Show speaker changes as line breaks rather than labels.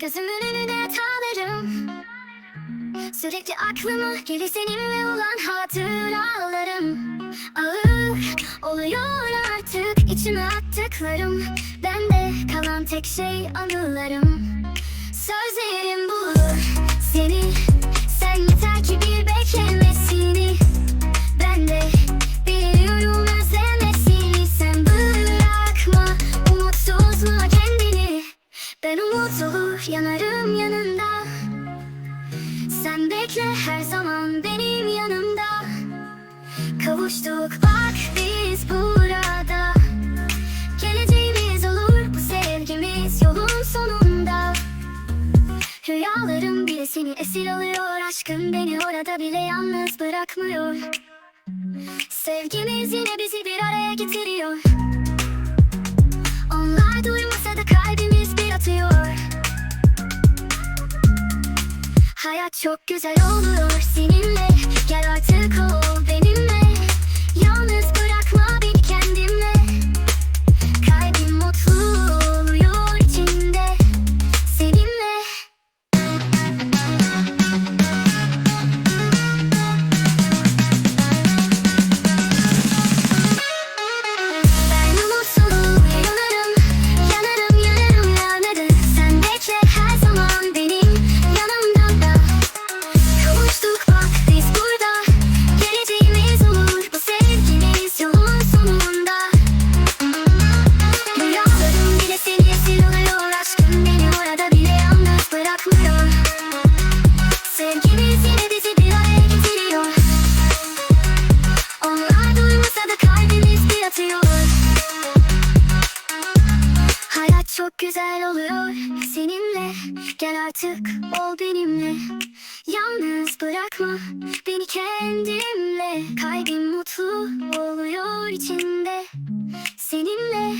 Gözümün önüne tanırım Sürekli aklıma gelir seninle olan hatıralarım. Ağır oluyor artık içime attıklarım. Bende kalan tek şey anılarım. Sözlerim bulur yanarım yanında. Sen bekle her zaman benim yanımda. Kavuştuk bak biz burada. Geleceğimiz olur bu sevgimiz yolun sonunda. Rüyalarım bile seni esir alıyor Aşkın beni orada bile yalnız bırakmıyor. Sevgimiz yine bizi bir araya getiriyor Hayat çok güzel oluyor seninle. Gel artık güzel oluyor. Seninle Gel artık ol benimle. Yalnız bırakma beni kendimle. Kalbim mutlu oluyor içinde. Seninle